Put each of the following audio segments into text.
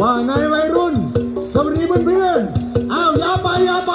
ว่าในวัยรุ่น สวัสดีเพื่อนๆ อ้าวอย่าไปอย่าไป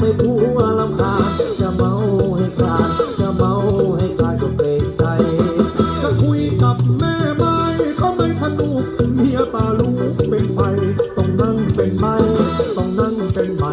ไม่ผัวลำคาญจะเมาให้ขาดจะเมาให้ขาดก็เกรงใจจะคุยกับแม่ไม้ก็ไม่สนุกเมียตาลูกเป็นไฟต้องนั่งเป็นไม่ต้องนั่งเป็นไม่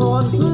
on.